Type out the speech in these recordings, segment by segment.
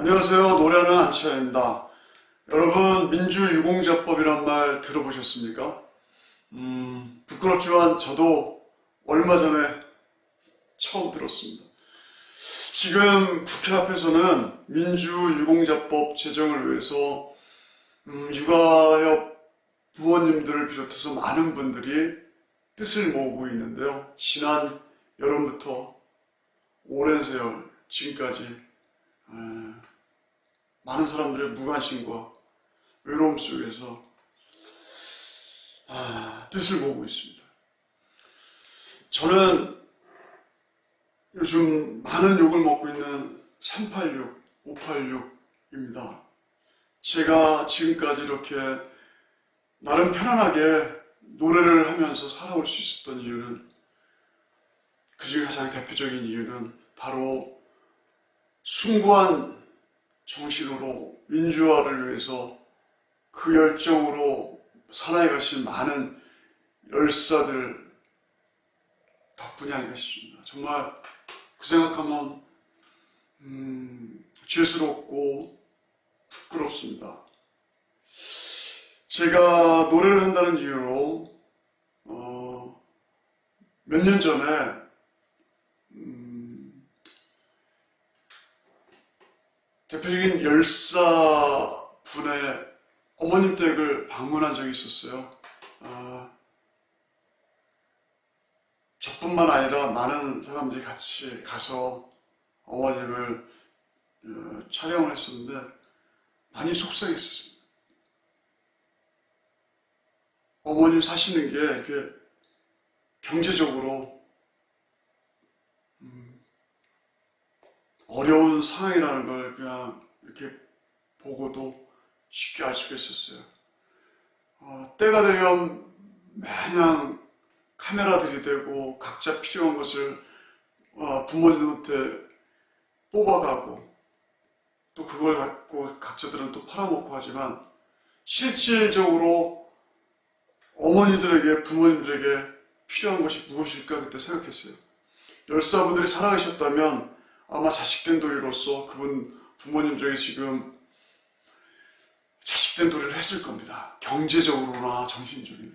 안녕하세요. 노래하는 안치아입니다. 여러분, 민주유공자법이란 말 들어보셨습니까? 음, 부끄럽지만 저도 얼마 전에 처음 들었습니다. 지금 국회 앞에서는 민주유공자법 제정을 위해서 음, 육아협 부모님들을 비롯해서 많은 분들이 뜻을 모으고 있는데요. 지난 여름부터 오랜 세월 지금까지 에, 많은 사람들의 무관심과 외로움 속에서 아, 뜻을 모으고 있습니다. 저는 요즘 많은 욕을 먹고 있는 386, 586입니다. 제가 지금까지 이렇게 나름 편안하게 노래를 하면서 살아올 수 있었던 이유는 그 중에 가장 대표적인 이유는 바로 숭고한 정신으로 민주화를 위해서 그 열정으로 살아가신 많은 열사들 덕분이 아닌가 싶습니다. 정말 그 생각하면 음, 죄스럽고 부끄럽습니다. 제가 노래를 한다는 이유로 어, 몇 년 전에 대표적인 열사 분의 어머님 댁을 방문한 적이 있었어요. 아, 저뿐만 아니라 많은 사람들이 같이 가서 어머님을 어, 촬영을 했었는데 많이 속상했었습니다. 어머님 사시는 게 경제적으로 어려운 상황이라는 걸 그냥 이렇게 보고도 쉽게 알 수가 있었어요. 어, 때가 되면 마냥 카메라 들이대고 각자 필요한 것을 어, 부모님한테 뽑아가고 또 그걸 갖고 각자들은 또 팔아먹고 하지만 실질적으로 어머니들에게 부모님들에게 필요한 것이 무엇일까 그때 생각했어요. 열사분들이 살아계셨다면 아마 자식된 도리로서 그분 부모님들에게 지금 자식된 도리를 했을 겁니다. 경제적으로나 정신적으로.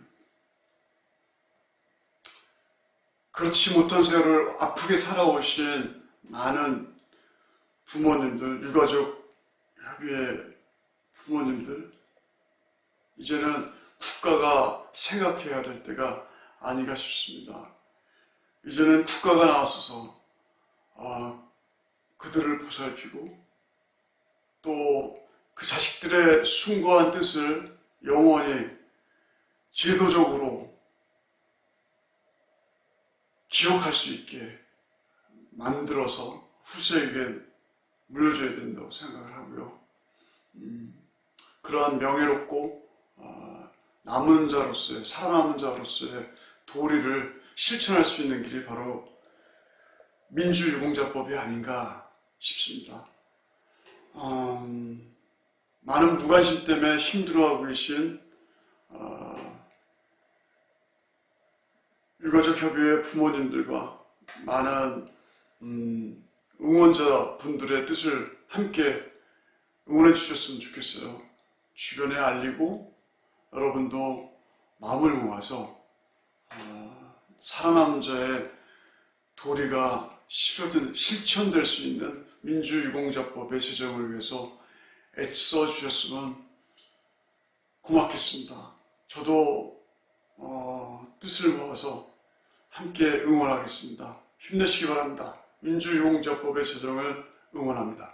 그렇지 못한 세월을 아프게 살아오신 많은 부모님들, 유가족 협의회 부모님들, 이제는 국가가 생각해야 될 때가 아닌가 싶습니다. 이제는 국가가 나서서 어, 그들을 보살피고 또 그 자식들의 숭고한 뜻을 영원히 제도적으로 기억할 수 있게 만들어서 후세에게 물려줘야 된다고 생각을 하고요. 음, 그러한 명예롭고 어, 남은 자로서의 살아남은 자로서의 도리를 실천할 수 있는 길이 바로 민주유공자법이 아닌가 싶습니다. 음, 많은 무관심 때문에 힘들어하고 계신 어, 유가족 협의회 부모님들과 많은 음, 응원자 분들의 뜻을 함께 응원해 주셨으면 좋겠어요. 주변에 알리고 여러분도 마음을 모아서 어, 살아남은 자의 도리가 실현된, 실천될 수 있는 민주유공자법의 제정을 위해서 애써 주셨으면 고맙겠습니다. 저도 어, 뜻을 모아서 함께 응원하겠습니다. 힘내시기 바랍니다. 민주유공자법의 제정을 응원합니다.